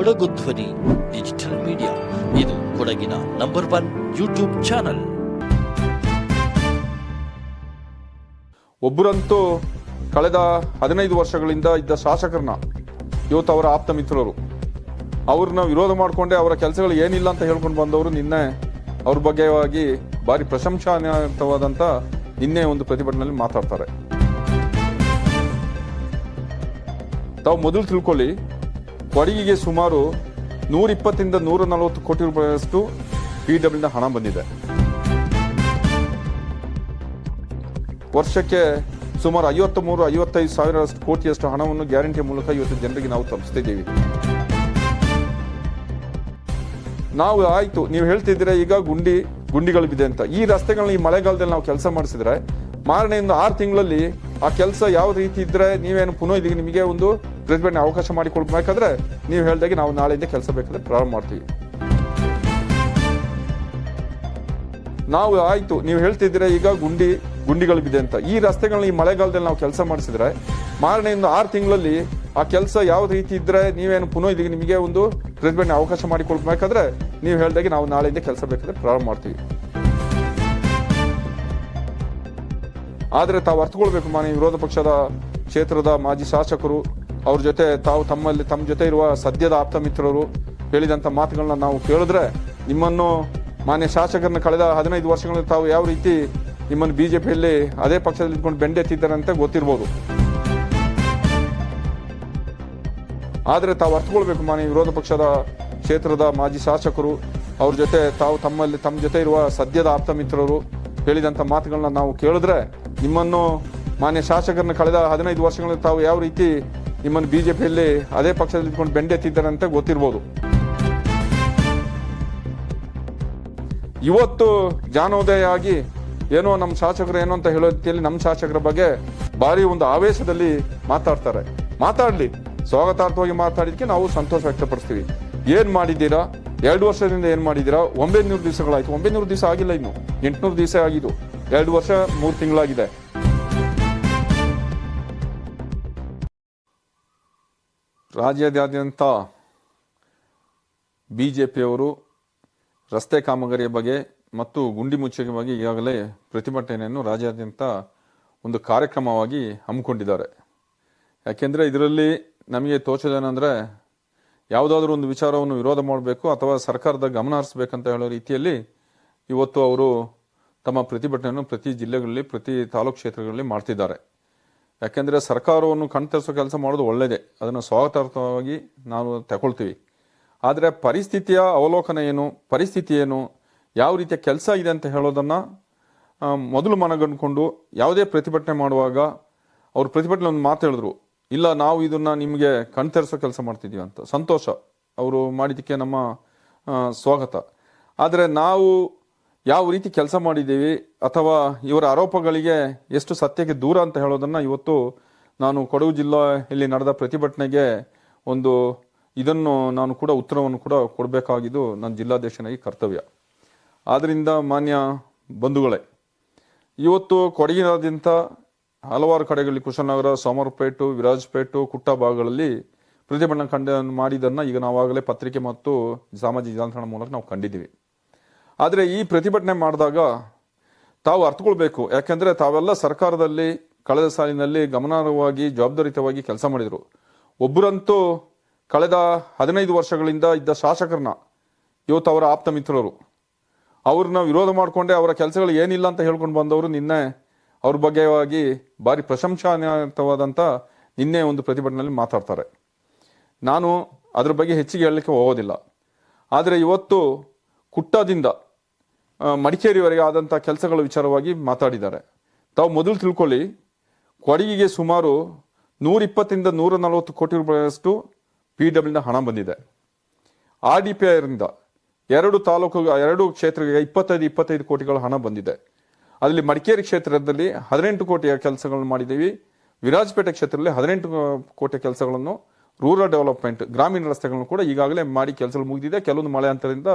ಕೊಡಗು ಧ್ವನಿ digital media ಇದು ಕೊಡಗಿನ ನಂಬರ್ ಒನ್ ಯೂಟ್ಯೂಬ್ ಚಾನಲ್ ಒಬ್ಬರಂತೂ ಕಳೆದ ಹದಿನೈದು ವರ್ಷಗಳಿಂದ ಇದ್ದ ಶಾಸಕರನ್ನ ಇವತ್ತು ಅವರ ಆಪ್ತ ಮಿತ್ರರು. ಅವ್ರನ್ನ ವಿರೋಧ ಮಾಡಿಕೊಂಡೆ ಅವರ ಕೆಲಸಗಳು ಏನಿಲ್ಲ ಅಂತ ಹೇಳ್ಕೊಂಡು ಬಂದವರು ನಿನ್ನೆ ಅವ್ರ ಬಗ್ಗೆವಾಗಿ ಭಾರಿ ಪ್ರಶಂಸಾನ್ವಿತವಾದಂಥ ನಿನ್ನೆ ಒಂದು ಪ್ರತಿಭಟನೆಯಲ್ಲಿ ಮಾತಾಡ್ತಾರೆ. ತಾವು ಮೊದಲು ತಿಳ್ಕೊಳ್ಳಿ ಕೊಡಗಿಗೆ ಸುಮಾರು ನೂರಿಪ್ಪತ್ತರಿಂದ ನೂರ ನಲವತ್ತು ಕೋಟಿ ರೂಪಾಯಿಯಷ್ಟು ಪಿ ಡಬ್ಲ್ಯೂನ ಹಣ ಬಂದಿದೆ. ವರ್ಷಕ್ಕೆ ಸುಮಾರು ಐವತ್ತ ಮೂರು ಐವತ್ತೈದು ಸಾವಿರಷ್ಟು ಕೋಟಿಯಷ್ಟು ಹಣವನ್ನು ಗ್ಯಾರಂಟಿ ಮೂಲಕ ಇವತ್ತು ಜನರಿಗೆ ನಾವು ತಲುಪಿಸ್ತಿದ್ದೀವಿ. ನಾವು ಆಯ್ತು, ನೀವು ಹೇಳ್ತಿದ್ದೀರಾ, ಈಗ ಗುಂಡಿ ಗುಂಡಿಗಳು ಬಿದೆ ಅಂತ. ಈ ರಸ್ತೆಗಳನ್ನ, ಈ ಮಳೆಗಾಲದಲ್ಲಿ ನಾವು ಕೆಲಸ ಮಾಡಿಸಿದ್ರೆ ಮಾರನೆಯಿಂದ ಆರು ತಿಂಗಳಲ್ಲಿ ಆ ಕೆಲಸ ಯಾವ ರೀತಿ ಇದ್ರೆ ನೀವೇನು ಪುನಃ ಇದೀಗ ನಿಮಗೆ ಒಂದು ಪ್ರತಿಭಟನೆ ಅವಕಾಶ ಮಾಡಿಕೊಡ್ಬೇಕಾದ್ರೆ ನೀವು ಹೇಳಿದಾಗೆ ನಾವು ನಾಳೆಯಿಂದ ಕೆಲಸ ಬೇಕಾದ್ರೆ ಪ್ರಾರಂಭ ಮಾಡ್ತೀವಿ. ನಾವು ಆಯಿತು, ನೀವು ಹೇಳ್ತಿದ್ದೀರಾ ಈಗ ಗುಂಡಿ ಗುಂಡಿಗಳು ಬಿದೆ ಅಂತ. ಈ ರಸ್ತೆಗಳನ್ನ ಈ ಮಳೆಗಾಲದಲ್ಲಿ ನಾವು ಕೆಲಸ ಮಾಡಿಸಿದ್ರೆ ಮಾರನೆಯಿಂದ ಆರು ತಿಂಗಳಲ್ಲಿ ಆ ಕೆಲಸ ಯಾವ ರೀತಿ ಇದ್ರೆ ನೀವೇನು ಪುನಃ ಇದೀಗ ನಿಮಗೆ ಒಂದು ಪ್ರತಿಭಟನೆ ಅವಕಾಶ ಮಾಡಿಕೊಡ್ಬೇಕಾದ್ರೆ ನೀವು ಹೇಳಿದಾಗೆ ನಾವು ನಾಳೆಯಿಂದ ಕೆಲಸ ಬೇಕಾದ್ರೆ ಪ್ರಾರಂಭ ಮಾಡ್ತೀವಿ. ಆದರೆ ತಾವು ಅರ್ಥಕೊಳ್ಬೇಕು ಮಾನ್ಯ ವಿರೋಧ ಪಕ್ಷದ ಕ್ಷೇತ್ರದ ಮಾಜಿ ಶಾಸಕರು ಅವ್ರ ಜೊತೆ ತಾವು ತಮ್ಮಲ್ಲಿ ತಮ್ಮ ಜೊತೆ ಇರುವ ಸದ್ಯದ ಆಪ್ತ ಮಿತ್ರರು ಹೇಳಿದಂಥ ಮಾತುಗಳನ್ನ ನಾವು ಕೇಳಿದ್ರೆ ನಿಮ್ಮನ್ನು ಮಾನ್ಯ ಶಾಸಕರನ್ನ ಕಳೆದ ಹದಿನೈದು ವರ್ಷಗಳಲ್ಲಿ ತಾವು ಯಾವ ರೀತಿ ನಿಮ್ಮನ್ನು ಬಿಜೆಪಿಯಲ್ಲಿ ಅದೇ ಪಕ್ಷದಲ್ಲಿ ಇದ್ಕೊಂಡು ಬೆಂಡೆತ್ತಿದ್ದಾರೆ ಅಂತ ಗೊತ್ತಿರ್ಬೋದು. ಆದರೆ ತಾವು ಅರ್ಥಕೊಳ್ಬೇಕು ಮಾನ್ಯ ವಿರೋಧ ಪಕ್ಷದ ಕ್ಷೇತ್ರದ ಮಾಜಿ ಶಾಸಕರು, ಅವ್ರ ಜೊತೆ ತಾವು ತಮ್ಮಲ್ಲಿ ತಮ್ಮ ಜೊತೆ ಇರುವ ಸದ್ಯದ ಆಪ್ತ ಮಿತ್ರರು ಹೇಳಿದಂಥ ಮಾತುಗಳನ್ನ ನಾವು ಕೇಳಿದ್ರೆ ನಿಮ್ಮನ್ನು ಮಾನ್ಯ ಶಾಸಕರನ್ನ ಕಳೆದ ಹದಿನೈದು ವರ್ಷಗಳಲ್ಲಿ ತಾವು ಯಾವ ರೀತಿ ನಿಮ್ಮನ್ನು ಬಿಜೆಪಿಯಲ್ಲಿ ಅದೇ ಪಕ್ಷದಲ್ಲಿ ಬೆಂಡೆ ಬೆಂಡೆತ್ತಿದ್ದಾರೆ ಅಂತ ಗೊತ್ತಿರ್ಬೋದು. ಇವತ್ತು ಜಾನೋದಯ ಆಗಿ ಏನೋ ನಮ್ಮ ಶಾಸಕರು ಏನೋ ಅಂತ ಹೇಳೋ ರೀತಿಯಲ್ಲಿ ನಮ್ಮ ಶಾಸಕರ ಬಗ್ಗೆ ಭಾರಿ ಒಂದು ಆವೇಶದಲ್ಲಿ ಮಾತಾಡ್ತಾರೆ. ಮಾತಾಡಲಿ. ಸ್ವಾಗತಾರ್ಥವಾಗಿ ಮಾತಾಡಿದಕ್ಕೆ ನಾವು ಸಂತೋಷ ವ್ಯಕ್ತಪಡಿಸ್ತೀವಿ. ಏನು ಮಾಡಿದ್ದೀರಾ? ಎರಡು ವರ್ಷದಿಂದ ಏನು ಮಾಡಿದ್ದೀರಾ? ಒಂಬೈನೂರು ದಿವಸಗಳಾಯ್ತು. ಒಂಬೈನೂರು ದಿವಸ ಆಗಿಲ್ಲ ಇನ್ನು. ಎಂಟುನೂರು ದಿವಸ ಆಗಿದ್ದು. ಎರಡು ವರ್ಷ ಮೂರು ತಿಂಗಳಾಗಿದೆ. ರಾಜ್ಯಾದ್ಯಂತ ಪಿಯವರು ರಸ್ತೆ ಕಾಮಗಾರಿಯ ಬಗ್ಗೆ ಮತ್ತು ಗುಂಡಿ ಮುಚ್ಚಿಗೆ ಬಗ್ಗೆ ಈಗಾಗಲೇ ಪ್ರತಿಭಟನೆಯನ್ನು ರಾಜ್ಯಾದ್ಯಂತ ಒಂದು ಕಾರ್ಯಕ್ರಮವಾಗಿ ಹಮ್ಮಿಕೊಂಡಿದ್ದಾರೆ. ಯಾಕೆಂದರೆ ಇದರಲ್ಲಿ ನಮಗೆ ತೋಚೋದೇನೆಂದರೆ ಯಾವುದಾದ್ರೂ ಒಂದು ವಿಚಾರವನ್ನು ವಿರೋಧ ಮಾಡಬೇಕು ಅಥವಾ ಸರ್ಕಾರದ ಗಮನ ಹರಿಸಬೇಕಂತ ಹೇಳೋ ರೀತಿಯಲ್ಲಿ ಇವತ್ತು ಅವರು ತಮ್ಮ ಪ್ರತಿಭಟನೆಯನ್ನು ಪ್ರತಿ ಜಿಲ್ಲೆಗಳಲ್ಲಿ, ಪ್ರತಿ ತಾಲೂಕು ಕ್ಷೇತ್ರಗಳಲ್ಲಿ ಮಾಡ್ತಿದ್ದಾರೆ. ಯಾಕೆಂದರೆ ಸರ್ಕಾರವನ್ನು ಕಣ್ತರಿಸೋ ಕೆಲಸ ಮಾಡೋದು ಒಳ್ಳೆಯದೇ ಅದನ್ನು ಸ್ವಾಗತಾರ್ಥವಾಗಿ ನಾವು ತಗೊಳ್ತೀವಿ. ಆದರೆ ಪರಿಸ್ಥಿತಿಯ ಅವಲೋಕನ ಏನು, ಪರಿಸ್ಥಿತಿ ಏನು, ಯಾವ ರೀತಿಯ ಕೆಲಸ ಇದೆ ಅಂತ ಹೇಳೋದನ್ನು ಮೊದಲು ಮನಗಂಡ್ಕೊಂಡು ಯಾವುದೇ ಪ್ರತಿಭಟನೆ ಮಾಡುವಾಗ ಅವರು ಪ್ರತಿಭಟನೆ ಒಂದು ಮಾತು ಹೇಳಿದ್ರು. ಇಲ್ಲ, ನಾವು ಇದನ್ನು ನಿಮಗೆ ಕಣ್ತರಿಸೋ ಕೆಲಸ ಮಾಡ್ತಿದ್ದೀವಿ ಅಂತ. ಸಂತೋಷ. ಅವರು ಮಾಡಿದ್ದಕ್ಕೆ ನಮ್ಮ ಸ್ವಾಗತ. ಆದರೆ ನಾವು ಯಾವ ರೀತಿ ಕೆಲಸ ಮಾಡಿದ್ದೀವಿ ಅಥವಾ ಇವರ ಆರೋಪಗಳಿಗೆ ಎಷ್ಟು ಸತ್ಯಕ್ಕೆ ದೂರ ಅಂತ ಹೇಳೋದನ್ನ ಇವತ್ತು ನಾನು ಕೊಡಗು ಜಿಲ್ಲೆಯಲ್ಲಿ ನಡೆದ ಪ್ರತಿಭಟನೆಗೆ ಒಂದು ಇದನ್ನು ನಾನು ಕೂಡ ಉತ್ತರವನ್ನು ಕೂಡ ಕೊಡಬೇಕಾಗಿದ್ದು ನನ್ನ ಜಿಲ್ಲಾಧ್ಯಕ್ಷನಾಗಿ ಕರ್ತವ್ಯ. ಆದ್ದರಿಂದ ಮಾನ್ಯ ಬಂಧುಗಳೇ, ಇವತ್ತು ಕೊಡಗಿನಾದ್ಯಂತ ಹಲವಾರು ಕಡೆಗಳಲ್ಲಿ ಕುಶನಗರ ಸೋಮರ್ಪೇಟು ವಿರಾಜಪೇಟು ಕುಟ್ಟ ಭಾಗಗಳಲ್ಲಿ ಪ್ರತಿಭಟನೆ ಕಂಡ ಮಾಡಿದ್ದನ್ನು ಈಗ ನಾವಾಗಲೇ ಪತ್ರಿಕೆ ಮತ್ತು ಸಾಮಾಜಿಕ ಜಾಲತಾಣ ಮೂಲಕ ನಾವು ಕಂಡಿದ್ದೀವಿ. ಆದರೆ ಈ ಪ್ರತಿಭಟನೆ ಮಾಡಿದಾಗ ತಾವು ಅರ್ಥಕೊಳ್ಬೇಕು ಯಾಕೆಂದರೆ ತಾವೆಲ್ಲ ಸರ್ಕಾರದಲ್ಲಿ, ಕಳೆದ ಸಾಲಿನಲ್ಲಿ ಗಮನಾರ್ಹವಾಗಿ ಜವಾಬ್ದಾರಿತವಾಗಿ ಕೆಲಸ ಮಾಡಿದರು. ಒಬ್ಬರಂತೂ ಕಳೆದ ಹದಿನೈದು ವರ್ಷಗಳಿಂದ ಇದ್ದ ಶಾಸಕರನ್ನ ಇವತ್ತು ಅವರ ಆಪ್ತ ಮಿತ್ರರು. ಅವ್ರನ್ನ ವಿರೋಧ ಮಾಡಿಕೊಂಡೆ ಅವರ ಕೆಲಸಗಳು ಏನಿಲ್ಲ ಅಂತ ಹೇಳ್ಕೊಂಡು ಬಂದವರು ನಿನ್ನೆ ಅವ್ರ ಬಗ್ಗೆವಾಗಿ ಭಾರಿ ಪ್ರಶಂಸಾನ್ವಿತವಾದಂಥ ನಿನ್ನೆ ಒಂದು ಪ್ರತಿಭಟನೆಯಲ್ಲಿ ಮಾತಾಡ್ತಾರೆ. ನಾನು ಅದ್ರ ಬಗ್ಗೆ ಹೆಚ್ಚಿಗೆ ಹೇಳಲಿಕ್ಕೆ ಹೋಗೋದಿಲ್ಲ. ಆದರೆ ಇವತ್ತು ಕುಟ್ಟದಿಂದ ಮಡಿಕೇರಿವರೆಗೆ ಆದಂಥ ಕೆಲಸಗಳ ವಿಚಾರವಾಗಿ ಮಾತಾಡಿದ್ದಾರೆ. ತಾವು ಮೊದಲು ತಿಳ್ಕೊಳ್ಳಿ, ಕೊಡಗಿಗೆ ಸುಮಾರು ನೂರ ಇಪ್ಪತ್ತಿಂದ ನೂರ ನಲವತ್ತು ಕೋಟಿ ರೂಪಾಯಿಯಷ್ಟು ಪಿ ಡಬ್ಲ್ಯೂನ ಹಣ ಬಂದಿದೆ. ಆರ್ ಡಿ ಪಿ ಐರಿಂದ ಎರಡು ತಾಲೂಕು, ಎರಡು ಕ್ಷೇತ್ರಗಳಿಗೆ ಇಪ್ಪತ್ತೈದು ಇಪ್ಪತ್ತೈದು ಕೋಟಿಗಳ ಹಣ ಬಂದಿದೆ. ಅಲ್ಲಿ ಮಡಿಕೇರಿ ಕ್ಷೇತ್ರದಲ್ಲಿ ಹದಿನೆಂಟು ಕೋಟಿಯ ಕೆಲಸಗಳನ್ನು ಮಾಡಿದ್ದೀವಿ. ವಿರಾಜಪೇಟೆ ಕ್ಷೇತ್ರದಲ್ಲಿ ಹದಿನೆಂಟು ಕೋಟಿ ಕೆಲಸಗಳನ್ನು, ರೂರಲ್ ಡೆವಲಪ್ಮೆಂಟ್, ಗ್ರಾಮೀಣ ರಸ್ತೆಗಳನ್ನು ಕೂಡ ಈಗಾಗಲೇ ಮಾಡಿ ಕೆಲಸಗಳು ಮುಗಿದಿದೆ. ಕೆಲವೊಂದು ಮಳೆ ಅಂತರದಿಂದ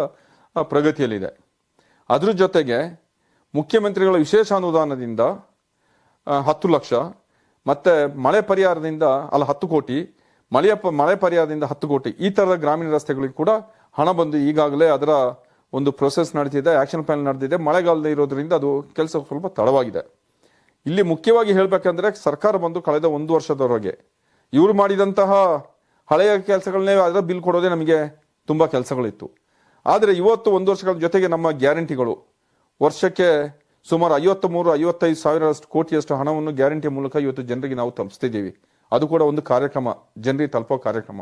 ಪ್ರಗತಿಯಲ್ಲಿದೆ. ಅದ್ರ ಜೊತೆಗೆ ಮುಖ್ಯಮಂತ್ರಿಗಳ ವಿಶೇಷ ಅನುದಾನದಿಂದ ಹತ್ತು ಲಕ್ಷ, ಮತ್ತೆ ಮಳೆ ಪರಿಹಾರದಿಂದ ಅಲ್ಲ, ಹತ್ತು ಕೋಟಿ, ಮಳೆಯ ಮಳೆ ಪರಿಹಾರದಿಂದ ಹತ್ತು ಕೋಟಿ, ಈ ತರದ ಗ್ರಾಮೀಣ ರಸ್ತೆಗಳಿಗೆ ಕೂಡ ಹಣ ಬಂದು ಈಗಾಗಲೇ ಅದರ ಒಂದು ಪ್ರೊಸೆಸ್ ನಡೀತಿದೆ ಆಕ್ಷನ್ ಪ್ಲಾನ್ ನಡೆದಿದೆ. ಮಳೆಗಾಲದ ಇರೋದ್ರಿಂದ ಅದು ಕೆಲಸ ಸ್ವಲ್ಪ ತಡವಾಗಿದೆ. ಇಲ್ಲಿ ಮುಖ್ಯವಾಗಿ ಹೇಳಬೇಕಂದ್ರೆ ಸರ್ಕಾರ ಬಂದು ಕಳೆದ ಒಂದು ವರ್ಷದವರೆಗೆ ಇವರು ಮಾಡಿದಂತಹ ಹಳೆಯ ಕೆಲಸಗಳನ್ನೇ ಅದರ ಬಿಲ್ ಕೊಡೋದೇ ನಮಗೆ ತುಂಬಾ ಕೆಲಸಗಳಿತ್ತು. ಆದರೆ ಇವತ್ತು ಒಂದು ವರ್ಷಗಳ ಜೊತೆಗೆ ನಮ್ಮ ಗ್ಯಾರಂಟಿಗಳು. ವರ್ಷಕ್ಕೆ ಸುಮಾರು ಐವತ್ತು ಮೂರು ಐವತ್ತೈದು ಸಾವಿರಷ್ಟು ಕೋಟಿಯಷ್ಟು ಹಣವನ್ನು ಗ್ಯಾರಂಟಿ ಮೂಲಕ ಇವತ್ತು ಜನರಿಗೆ ನಾವು ತಲುಪಿಸ್ತಿದ್ದೀವಿ. ಅದು ಕೂಡ ಒಂದು ಕಾರ್ಯಕ್ರಮ, ಜನರಿಗೆ ತಲುಪೋ ಕಾರ್ಯಕ್ರಮ.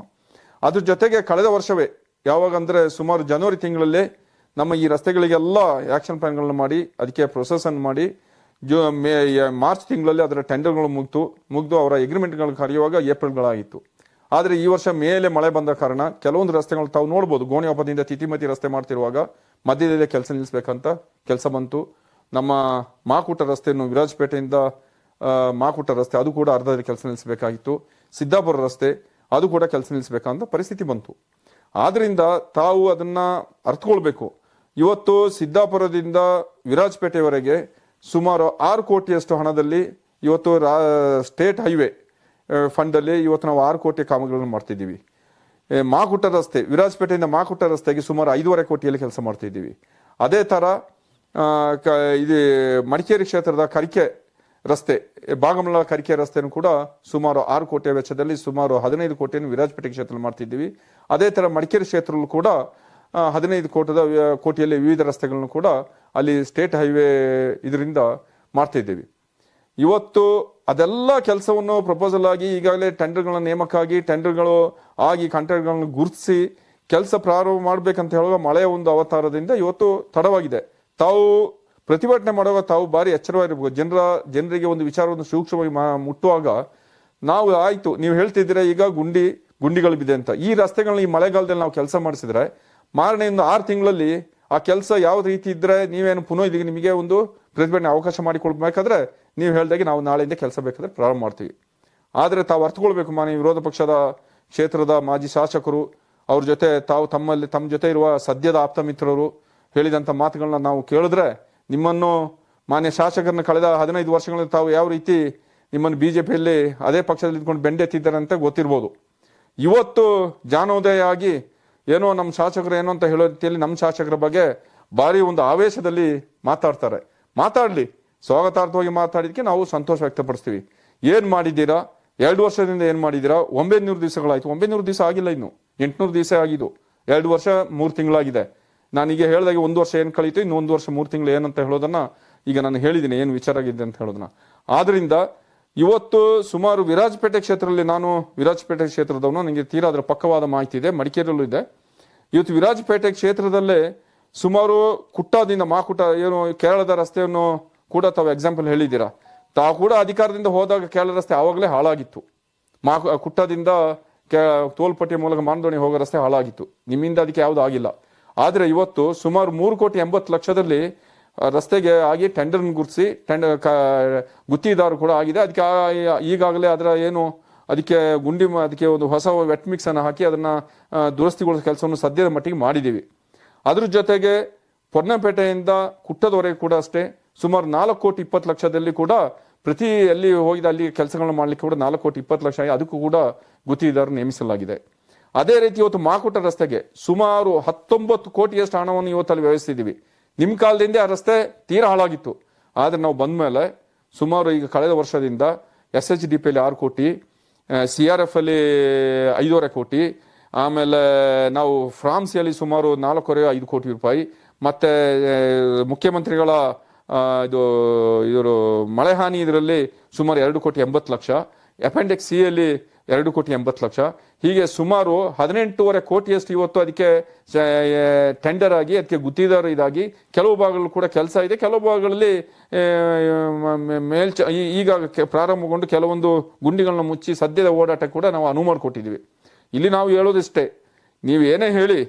ಅದ್ರ ಜೊತೆಗೆ ಕಳೆದ ವರ್ಷವೇ, ಯಾವಾಗ ಅಂದರೆ ಸುಮಾರು ಜನವರಿ ತಿಂಗಳಲ್ಲೇ ನಮ್ಮ ಈ ರಸ್ತೆಗಳಿಗೆಲ್ಲ ಆ್ಯಕ್ಷನ್ ಪ್ಲಾನ್ಗಳನ್ನ ಮಾಡಿ, ಅದಕ್ಕೆ ಪ್ರೊಸೆಸನ್ನು ಮಾಡಿ ಮಾರ್ಚ್ ತಿಂಗಳಲ್ಲಿ ಅದರ ಟೆಂಡರ್ಗಳು ಮುಗ್ತು ಮುಗಿದು ಅವರ ಎಗ್ರಿಮೆಂಟ್ಗಳು ಕರೆಯುವಾಗ ಏಪ್ರಿಲ್ಗಳಾಗಿತ್ತು ಆದರೆ ಈ ವರ್ಷ ಮೇಲೆ ಮಳೆ ಬಂದ ಕಾರಣ ಕೆಲವೊಂದು ರಸ್ತೆಗಳು ತಾವು ನೋಡ್ಬೋದು. ಗೋಣಿ ಹಬ್ಬದಿಂದ ತಿತಿಮತಿ ರಸ್ತೆ ಮಾಡ್ತಿರುವಾಗ ಮಧ್ಯದಲ್ಲೇ ಕೆಲಸ ನಿಲ್ಲಿಸಬೇಕಂತ ಕೆಲಸ ಬಂತು. ನಮ್ಮ ಮಾಕುಟ ರಸ್ತೆಯನ್ನು ವಿರಾಜಪೇಟೆಯಿಂದ ಮಾಕುಟ ರಸ್ತೆ ಅದು ಕೂಡ ಅರ್ಧದಲ್ಲಿ ಕೆಲಸ ನಿಲ್ಲಿಸಬೇಕಾಗಿತ್ತು ಸಿದ್ದಾಪುರ ರಸ್ತೆ ಅದು ಕೂಡ ಕೆಲಸ ನಿಲ್ಲಿಸಬೇಕಂತ ಪರಿಸ್ಥಿತಿ ಬಂತು. ಆದ್ದರಿಂದ ತಾವು ಅದನ್ನ ಅರ್ಥಕೊಳ್ಬೇಕು ಇವತ್ತು ಸಿದ್ದಾಪುರದಿಂದ ವಿರಾಜಪೇಟೆವರೆಗೆ ಸುಮಾರು ಆರು ಕೋಟಿಯಷ್ಟು ಹಣದಲ್ಲಿ ಇವತ್ತು ಸ್ಟೇಟ್ ಹೈವೇ ಫಂಡ್ ಅಲ್ಲಿ ಇವತ್ತು ನಾವು ಆರು ಕೋಟಿ ಕಾಮಗಾರಿಗಳನ್ನು ಮಾಡ್ತಿದ್ದೀವಿ. ಮಾಕುಟ್ಟ ರಸ್ತೆ, ವಿರಾಜಪೇಟೆಯಿಂದ ಮಾಕುಟ್ಟ ರಸ್ತೆಗೆ ಸುಮಾರು ಐದೂವರೆ ಕೋಟಿಯಲ್ಲಿ ಕೆಲಸ ಮಾಡ್ತಿದ್ದೀವಿ. ಅದೇ ಥರ ಕ- ಇದು ಮಡಿಕೇರಿ ಕ್ಷೇತ್ರದ ಕರಿಕೆ ರಸ್ತೆ ಭಾಗಮಲ ಕರಿಕೆ ರಸ್ತೆಯನ್ನು ಕೂಡ ಸುಮಾರು ಆರು ಕೋಟಿಯ ವೆಚ್ಚದಲ್ಲಿ ಸುಮಾರು ಹದಿನೈದು ಕೋಟಿಯನ್ನು ವಿರಾಜಪೇಟೆ ಕ್ಷೇತ್ರದಲ್ಲಿ ಮಾಡ್ತಿದ್ದೀವಿ. ಅದೇ ಥರ ಮಡಿಕೇರಿ ಕ್ಷೇತ್ರದಲ್ಲೂ ಕೂಡ ಹದಿನೈದು ಕೋಟದ ಕೋಟಿಯಲ್ಲಿ ವಿವಿಧ ರಸ್ತೆಗಳನ್ನು ಕೂಡ ಅಲ್ಲಿ ಸ್ಟೇಟ್ ಹೈವೇ ಇದರಿಂದ ಮಾಡ್ತಾ ಇದ್ದೀವಿ ಇವತ್ತು ಅದೆಲ್ಲ ಕೆಲಸವನ್ನು ಪ್ರಪೋಸಲ್ ಆಗಿ ಈಗಾಗಲೇ ಟೆಂಡರ್ಗಳ ನೇಮಕ ಆಗಿ ಟೆಂಡರ್ಗಳು ಆಗಿ ಕಾಂಟ್ರಾಕ್ಟ್ಗಳನ್ನು ಗುರುತಿಸಿ ಕೆಲಸ ಪ್ರಾರಂಭ ಮಾಡಬೇಕಂತ ಹೇಳುವ ಮಳೆಯ ಒಂದು ಅವತಾರದಿಂದ ಇವತ್ತು ತಡವಾಗಿದೆ. ತಾವು ಪ್ರತಿಭಟನೆ ಮಾಡುವಾಗ ತಾವು ಭಾರಿ ಎಚ್ಚರವಾಗಿರ್ಬೋದು ಜನರ, ಜನರಿಗೆ ಒಂದು ವಿಚಾರವನ್ನು ಸೂಕ್ಷ್ಮವಾಗಿ ಮುಟ್ಟುವಾಗ ನಾವು ಆಯಿತು, ನೀವು ಹೇಳ್ತಿದ್ದೀರಾ ಈಗ ಗುಂಡಿ ಗುಂಡಿಗಳು ಬಿದೆ ಅಂತ. ಈ ರಸ್ತೆಗಳನ್ನ ಈ ಮಳೆಗಾಲದಲ್ಲಿ ನಾವು ಕೆಲಸ ಮಾಡಿಸಿದ್ರೆ ಮಾರನೆಯಿಂದ ಆರು ತಿಂಗಳಲ್ಲಿ ಆ ಕೆಲಸ ಯಾವ ರೀತಿ ಇದ್ರೆ ನೀವೇನು ಪುನಃ ಇದೀಗ ನಿಮಗೆ ಒಂದು ಪ್ರತಿಭಟನೆ ಅವಕಾಶ ಮಾಡಿಕೊಳ್ಬೇಕಾದ್ರೆ ನೀವು ಹೇಳ್ದಾಗೆ ನಾವು ನಾಳೆಯಿಂದ ಕೆಲಸ ಬೇಕಾದ್ರೆ ಪ್ರಾರಂಭ ಮಾಡ್ತೀವಿ. ಆದರೆ ತಾವು ಅರ್ಥಕೊಳ್ಬೇಕು ಮಾನ್ಯ ವಿರೋಧ ಪಕ್ಷದ ಕ್ಷೇತ್ರದ ಮಾಜಿ ಶಾಸಕರು, ಅವ್ರ ಜೊತೆ ತಾವು ತಮ್ಮಲ್ಲಿ, ತಮ್ಮ ಜೊತೆ ಇರುವ ಸದ್ಯದ ಆಪ್ತ ಮಿತ್ರರು ಹೇಳಿದಂಥ ಮಾತುಗಳನ್ನ ನಾವು ಕೇಳಿದ್ರೆ ನಿಮ್ಮನ್ನು ಮಾನ್ಯ ಶಾಸಕರನ್ನ ಕಳೆದ ಹದಿನೈದು ವರ್ಷಗಳಲ್ಲಿ ತಾವು ಯಾವ ರೀತಿ ನಿಮ್ಮನ್ನು ಬಿ ಜೆ ಪಿಯಲ್ಲಿ ಅದೇ ಪಕ್ಷದಲ್ಲಿ ಇದ್ಕೊಂಡು ಬೆಂಡೆತ್ತಿದ್ದಾರೆ ಅಂತ ಗೊತ್ತಿರ್ಬೋದು. ಇವತ್ತು ಜಾನೋದಯ ಆಗಿ ಏನೋ ನಮ್ಮ ಶಾಸಕರು ಏನೋ ಅಂತ ಹೇಳೋ ರೀತಿಯಲ್ಲಿ ನಮ್ಮ ಶಾಸಕರ ಬಗ್ಗೆ ಭಾರಿ ಒಂದು ಆವೇಶದಲ್ಲಿ ಮಾತಾಡ್ತಾರೆ. ಮಾತಾಡ್ಲಿ. ಸ್ವಾಗತಾರ್ಥವಾಗಿ ಮಾತಾಡಿದಕ್ಕೆ ನಾವು ಸಂತೋಷ ವ್ಯಕ್ತಪಡಿಸ್ತೀವಿ. ಏನು ಮಾಡಿದ್ದೀರಾ? ಎರಡು ವರ್ಷದಿಂದ ಏನು ಮಾಡಿದ್ದೀರಾ? ಒಂಬೈನೂರು ದಿವಸಗಳಾಯಿತು. ಒಂಬೈನೂರು ದಿವಸ ಆಗಿಲ್ಲ ಇನ್ನು. ಎಂಟುನೂರು ದಿವಸ ಆಗಿದ್ದು. ಎರಡು ವರ್ಷ, ಮೂರು ತಿಂಗಳಾಗಿದೆ. ನಾನೀಗ ಹೇಳಿದಾಗ ಒಂದು ವರ್ಷ ಏನು ಕಳೀತು, ಇನ್ನು ಒಂದು ವರ್ಷ, ಮೂರು ತಿಂಗಳು ಏನಂತ ಹೇಳೋದನ್ನ ಈಗ ನಾನು ಹೇಳಿದ್ದೀನಿ. ಏನು ವಿಚಾರ ಆಗಿದೆ ಅಂತ ಹೇಳೋದನ್ನ. ಆದ್ದರಿಂದ ಇವತ್ತು ಸುಮಾರು ವಿರಾಜಪೇಟೆ ಕ್ಷೇತ್ರದಲ್ಲಿ ನಾನು, ವಿರಾಜಪೇಟೆ ಕ್ಷೇತ್ರದವನು ನನಗೆ ತೀರಾ ಅದರ ಪಕ್ಕವಾದ ಮಾಹಿತಿ ಇದೆ, ಮಡಿಕೇರಿಯಲ್ಲೂ ಇದೆ. ಇವತ್ತು ವಿರಾಜಪೇಟೆ ಕ್ಷೇತ್ರದಲ್ಲೇ ಸುಮಾರು ಕುಟ್ಟಾದಿಂದ ಮಾಕುಟ ಏನು ಕೇರಳದ ರಸ್ತೆಯನ್ನು ಕೂಡ ತಾವು ಎಕ್ಸಾಂಪಲ್ ಹೇಳಿದ್ದೀರಾ? ತಾವು ಕೂಡ ಅಧಿಕಾರದಿಂದ ಹೋದಾಗ ಕೇರಳ ರಸ್ತೆ ಆವಾಗಲೇ ಹಾಳಾಗಿತ್ತು. ಮಾ ಕುಟ್ಟದಿಂದ ಕೆ- ತೋಲ್ಪಟ್ಟಿ ಮೂಲಕ ಮಾನದೋಣಿ ಹೋಗೋ ರಸ್ತೆ ಹಾಳಾಗಿತ್ತು. ನಿಮ್ಮಿಂದ ಅದಕ್ಕೆ ಯಾವುದು ಆಗಿಲ್ಲ. ಆದರೆ ಇವತ್ತು ಸುಮಾರು ಮೂರು ಕೋಟಿ ಎಂಬತ್ತು ಲಕ್ಷದಲ್ಲಿ ರಸ್ತೆಗೆ ಆಗಿ ಟೆಂಡರ್ ಗುರ್ಸಿ ಟೆಂಡರ್ ಗುತ್ತಿದಾರು ಕೂಡ ಆಗಿದೆ. ಅದಕ್ಕೆ ಈಗಾಗಲೇ ಅದರ ಏನು, ಅದಕ್ಕೆ ಗುಂಡಿ ಅದಕ್ಕೆ ಒಂದು ಹೊಸ ವೆಟ್ ಮಿಕ್ಸ್ ಅನ್ನು ಹಾಕಿ ಅದನ್ನ ದುರಸ್ತಿಗೊಳಿಸೋ ಕೆಲಸವನ್ನು ಸದ್ಯದ ಮಟ್ಟಿಗೆ ಮಾಡಿದ್ದೀವಿ. ಅದ್ರ ಜೊತೆಗೆ ಪೊನ್ನಪೇಟೆಯಿಂದ ಕುಟ್ಟದವರೆಗೆ ಕೂಡ ಅಷ್ಟೇ ಸುಮಾರು ನಾಲ್ಕು ಕೋಟಿ ಇಪ್ಪತ್ತು ಲಕ್ಷದಲ್ಲಿ ಕೂಡ ಪ್ರತಿ ಅಲ್ಲಿ ಹೋಗಿದ ಅಲ್ಲಿ ಕೆಲಸಗಳನ್ನ ಮಾಡಲಿಕ್ಕೆ ಕೂಡ ನಾಲ್ಕು ಕೋಟಿ ಇಪ್ಪತ್ತು ಲಕ್ಷ ಅದಕ್ಕೂ ಕೂಡ ಗುತ್ತಿಗೆದಾರ ನೇಮಿಸಲಾಗಿದೆ. ಅದೇ ರೀತಿ ಇವತ್ತು ಮಾಕುಟ ರಸ್ತೆಗೆ ಸುಮಾರು ಹತ್ತೊಂಬತ್ತು ಕೋಟಿಯಷ್ಟು ಹಣವನ್ನು ಇವತ್ತು ಅಲ್ಲಿ ನಿಮ್ಮ ಕಾಲದಿಂದ ಆ ರಸ್ತೆ ತೀರಾ ಹಾಳಾಗಿತ್ತು. ಆದರೆ ನಾವು ಬಂದ ಮೇಲೆ ಸುಮಾರು ಈಗ ಕಳೆದ ವರ್ಷದಿಂದ ಎಸ್ ಎಚ್ ಡಿ ಪಿಯಲ್ಲಿ ಆರು ಕೋಟಿ, ಸಿ ಆರ್ ಎಫ್ ಅಲ್ಲಿ ಐದೂವರೆ ಕೋಟಿ ಆಮೇಲೆ ನಾವು ಫ್ರಾನ್ಸಿಯಲ್ಲಿ ಸುಮಾರು ನಾಲ್ಕೂವರೆ, ಐದು ಕೋಟಿ ರೂಪಾಯಿ. ಮತ್ತೆ ಮುಖ್ಯಮಂತ್ರಿಗಳ ಇದು, ಇವರು ಮಳೆ ಹಾನಿ ಇದರಲ್ಲಿ ಸುಮಾರು ಎರಡು ಕೋಟಿ ಎಂಬತ್ತು ಲಕ್ಷ. ಅಪೆಂಡಿಕ್ಸ್ ಸಿ ಅಲ್ಲಿ ಎರಡು ಕೋಟಿ ಎಂಬತ್ತು ಲಕ್ಷ. ಹೀಗೆ ಸುಮಾರು ಹದಿನೆಂಟೂವರೆ ಕೋಟಿಯಷ್ಟು ಇವತ್ತು ಅದಕ್ಕೆ ಟೆಂಡರ್ ಆಗಿ, ಅದಕ್ಕೆ ಗುತ್ತಿದಾರ ಇದಾಗಿ, ಕೆಲವು ಭಾಗಗಳು ಕೂಡ ಕೆಲಸ ಇದೆ. ಕೆಲವು ಭಾಗಗಳಲ್ಲಿ ಮೇಲ್ಚ ಈಗ ಪ್ರಾರಂಭಗೊಂಡು ಕೆಲವೊಂದು ಗುಂಡಿಗಳನ್ನ ಮುಚ್ಚಿ ಸದ್ಯದ ಓಡಾಟ ಕೂಡ ನಾವು ಅನುವು ಮಾಡಿಕೊಟ್ಟಿದ್ದೀವಿ ಇಲ್ಲಿ ನಾವು ಹೇಳೋದಿಷ್ಟೇ, ನೀವು ಏನೇ ಹೇಳಿ,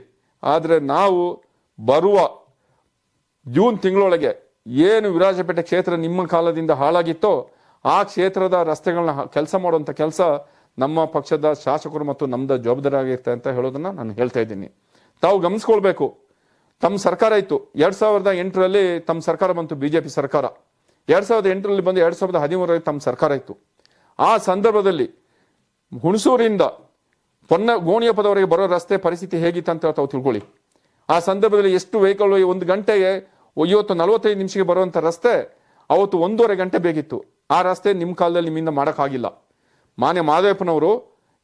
ಆದರೆ ನಾವು ಬರುವ ಜೂನ್ ತಿಂಗಳೊಳಗೆ ಏನು ವಿರಾಜಪೇಟೆ ಕ್ಷೇತ್ರ ನಿಮ್ಮ ಕಾಲದಿಂದ ಹಾಳಾಗಿತ್ತೋ, ಆ ಕ್ಷೇತ್ರದ ರಸ್ತೆಗಳನ್ನ ಕೆಲಸ ಮಾಡುವಂಥ ಕೆಲಸ ನಮ್ಮ ಪಕ್ಷದ ಶಾಸಕರು ಮತ್ತು ನಮ್ಮದ ಜವಾಬ್ದಾರಿ ಆಗಿರುತ್ತೆ ಅಂತ ಹೇಳೋದನ್ನ ನಾನು ಹೇಳ್ತಾ ಇದ್ದೀನಿ. ತಾವು ಗಮನಿಸ್ಕೊಳ್ಬೇಕು, ತಮ್ಮ ಸರ್ಕಾರ ಇತ್ತು ಎರಡು ಸಾವಿರದ ಎಂಟರಲ್ಲಿ ತಮ್ಮ ಸರ್ಕಾರ ಬಂತು ಬಿಜೆಪಿ ಸರ್ಕಾರ. ಎರಡು ಸಾವಿರದ ಎಂಟರಲ್ಲಿ ಬಂದು ಎರಡು ಸಾವಿರದ ಹದಿಮೂರರಲ್ಲಿ ತಮ್ಮ ಸರ್ಕಾರ ಇತ್ತು ಆ ಸಂದರ್ಭದಲ್ಲಿ ಹುಣಸೂರಿಂದ ಪೊನ್ನ ಗೋಣಿಯಪ್ಪದವರೆಗೆ ಬರೋ ರಸ್ತೆ ಪರಿಸ್ಥಿತಿ ಹೇಗಿತ್ತು ಅಂತ ತಾವು ತಿಳ್ಕೊಳ್ಳಿ. ಆ ಸಂದರ್ಭದಲ್ಲಿ ಎಷ್ಟು ವೆಹಿಕಲ್ ಒಂದು ಗಂಟೆಗೆ ಇವತ್ತು ನಲವತ್ತೈದು ನಿಮಿಷಕ್ಕೆ ಬರುವಂಥ ರಸ್ತೆ ಅವತ್ತು ಒಂದೂವರೆ ಗಂಟೆ ಬೇಕಿತ್ತು. ಆ ರಸ್ತೆ ನಿಮ್ಮ ಕಾಲದಲ್ಲಿ ನಿಮ್ಮಿಂದ ಮಾಡೋಕ್ಕಾಗಿಲ್ಲ. ಮಾನ್ಯ ಮಾದೇವಪ್ಪನವರು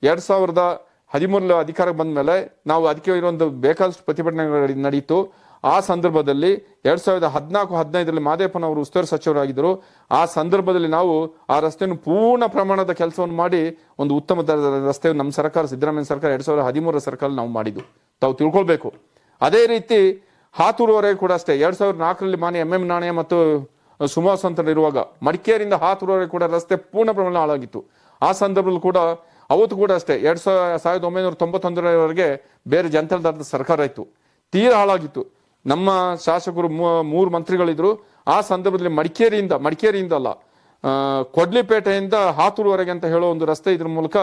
ಎರಡು ಸಾವಿರದ ಹದಿಮೂರರ ಅಧಿಕಾರಕ್ಕೆ ಬಂದ ಮೇಲೆ ನಾವು ಅದಕ್ಕೆ ಒಂದು ಬೇಕಾದಷ್ಟು ಪ್ರತಿಭಟನೆಗಳು ನಡೀತು. ಆ ಸಂದರ್ಭದಲ್ಲಿ ಎರಡ್ ಸಾವಿರದ ಹದಿನಾಲ್ಕು, ಹದಿನೈದರಲ್ಲಿ ಮಾದೇವಪ್ಪನವರು ಉಸ್ತುವಾರಿ ಸಚಿವರಾಗಿದ್ದರು. ಆ ಸಂದರ್ಭದಲ್ಲಿ ನಾವು ಆ ರಸ್ತೆಯನ್ನು ಪೂರ್ಣ ಪ್ರಮಾಣದ ಕೆಲಸವನ್ನು ಮಾಡಿ ಒಂದು ಉತ್ತಮ ರಸ್ತೆಯನ್ನು ನಮ್ಮ ಸರ್ಕಾರ, ಸಿದ್ದರಾಮಯ್ಯ ಸರ್ಕಾರ ಎರಡ್ ಸಾವಿರದ ಹದಿಮೂರರ ಸರ್ಕಾರ ನಾವು ಮಾಡಿದ್ದು. ತಾವು ತಿಳ್ಕೊಳ್ಬೇಕು. ಅದೇ ರೀತಿ ಹಾತೂರುವರೆಗೆ ಕೂಡ ಅಷ್ಟೇ, ಎರಡ್ ಸಾವಿರದ ನಾಲ್ಕರಲ್ಲಿ ಮಾನ್ಯ ಎಂ ಎಂ ನಾಣ್ಯ ಮತ್ತು ಸುಮಾಸ್ ಅಂತ ಇರುವಾಗ ಮಡಿಕೇರಿಯಿಂದ ಹಾತೂರುವರೆಗೆ ಕೂಡ ರಸ್ತೆ ಪೂರ್ಣ ಪ್ರಮಾಣ ಹಾಳಾಗಿತ್ತು. ಆ ಸಂದರ್ಭದಲ್ಲಿ ಕೂಡ ಅವತ್ತು ಕೂಡ ಅಷ್ಟೇ, ಎರಡ್ ಸಾವಿರ, ಸಾವಿರದ ಒಂಬೈನೂರ ತೊಂಬತ್ತೊಂದರವರೆಗೆ ಬೇರೆ ಜನತಾದಳದ ಸರ್ಕಾರ ಇತ್ತು. ತೀರಾ ಹಾಳಾಗಿತ್ತು. ನಮ್ಮ ಶಾಸಕರು ಮೂರು ಮಂತ್ರಿಗಳಿದ್ರು, ಆ ಸಂದರ್ಭದಲ್ಲಿ ಮಡಿಕೇರಿಯಿಂದ ಮಡಿಕೇರಿಯಿಂದ ಅಲ್ಲ ಕೊಡ್ಲಿಪೇಟೆಯಿಂದ ಹಾತೂರುವರೆಗೆ ಅಂತ ಹೇಳೋ ಒಂದು ರಸ್ತೆ ಇದ್ರ ಮೂಲಕ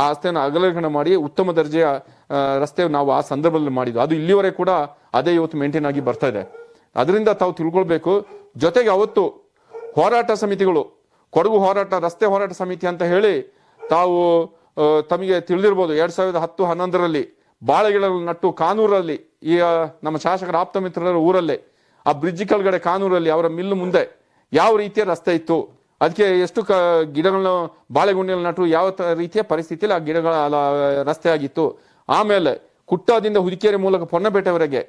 ಆ ರಸ್ತೆಯನ್ನು ಅಗಲೀಕರಣ ಮಾಡಿ ಉತ್ತಮ ದರ್ಜೆಯ ರಸ್ತೆ ನಾವು ಆ ಸಂದರ್ಭದಲ್ಲಿ ಮಾಡಿದ್ವು ಅದು ಇಲ್ಲಿವರೆಗೆ ಕೂಡ ಅದೇ ಇವತ್ತು ಮೇಂಟೈನ್ ಆಗಿ ಬರ್ತಾ ಇದೆ. ಅದರಿಂದ ತಾವು ತಿಳ್ಕೊಳ್ಬೇಕು. ಜೊತೆಗೆ ಅವತ್ತು ಹೋರಾಟ ಸಮಿತಿಗಳು, ಕೊಡಗು ಹೋರಾಟ, ರಸ್ತೆ ಹೋರಾಟ ಸಮಿತಿ ಅಂತ ಹೇಳಿ ತಾವು ತಮಗೆ ತಿಳಿದಿರ್ಬೋದು. ಎರಡ್ ಸಾವಿರದ ಹತ್ತು ಹನ್ನೊಂದರಲ್ಲಿ ಬಾಳೆಗಿಡಗಳು ನಟ್ಟು ಕಾನೂರಲ್ಲಿ, ಈ ನಮ್ಮ ಶಾಸಕರ ಆಪ್ತ ಮಿತ್ರರ ಊರಲ್ಲೇ, ಆ ಬ್ರಿಡ್ಜ್ ಕೆಳಗಡೆ ಕಾನೂರಲ್ಲಿ ಅವರ ಮಿಲ್ಲು ಮುಂದೆ ಯಾವ ರೀತಿಯ ರಸ್ತೆ ಇತ್ತು? ಅದಕ್ಕೆ ಎಷ್ಟು ಕ, ಗಿಡಗಳನ್ನ ಬಾಳೆಗುಂಡಿಗಳ ನಟು ಯಾವ ರೀತಿಯ ಪರಿಸ್ಥಿತಿಯಲ್ಲಿ ಆ ಗಿಡಗಳ ರಸ್ತೆ ಆಗಿತ್ತು? ಆಮೇಲೆ ಕುಟ್ಟಾದಿಂದ ಹುದಿಕೇರಿ ಮೂಲಕ ಪೊನ್ನಪೇಟೆವರೆಗೆ